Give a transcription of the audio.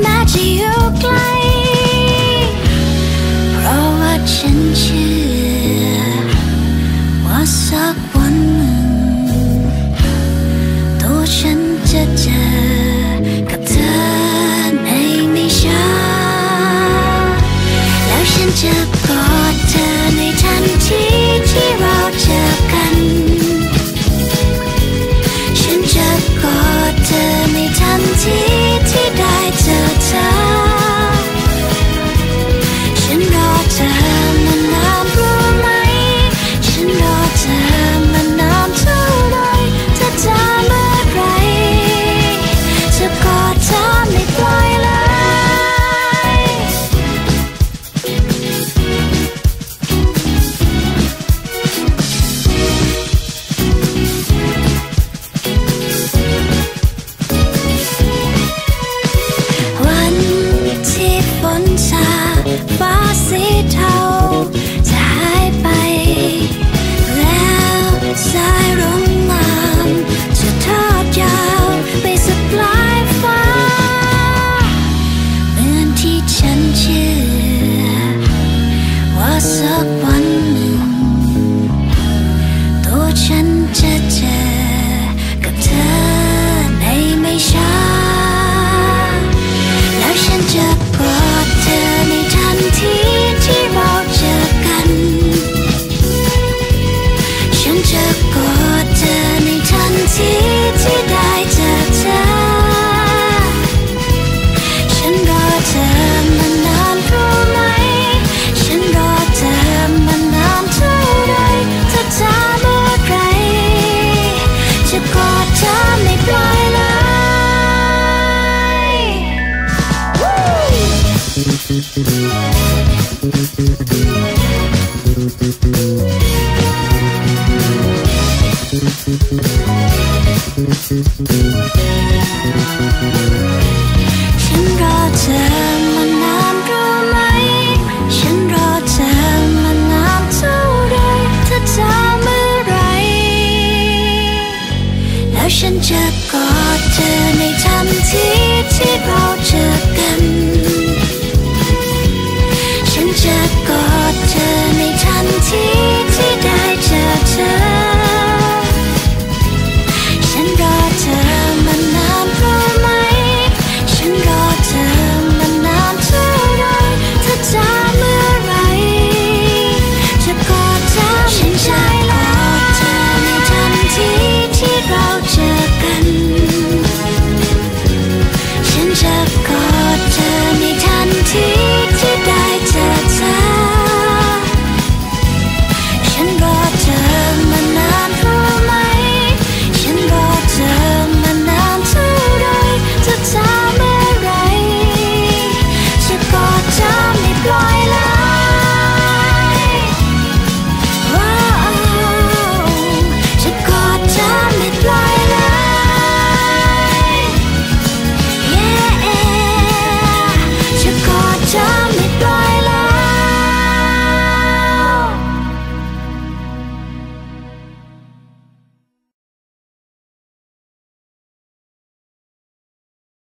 แม้จะอยู่ไกล เพราะว่าฉันเชื่อ ว่าสักวันหนึ่ง ตัวฉันจะเจอกับเธอในไม่ช้าแล้วฉันจะกอด ฉันรอเธอมานานรู้ไหม ฉันรอเธอมานานเท่าไรเธอจะเมื่อไร แล้วฉันจะกอดเธอในทันทีที่เราเจอกัน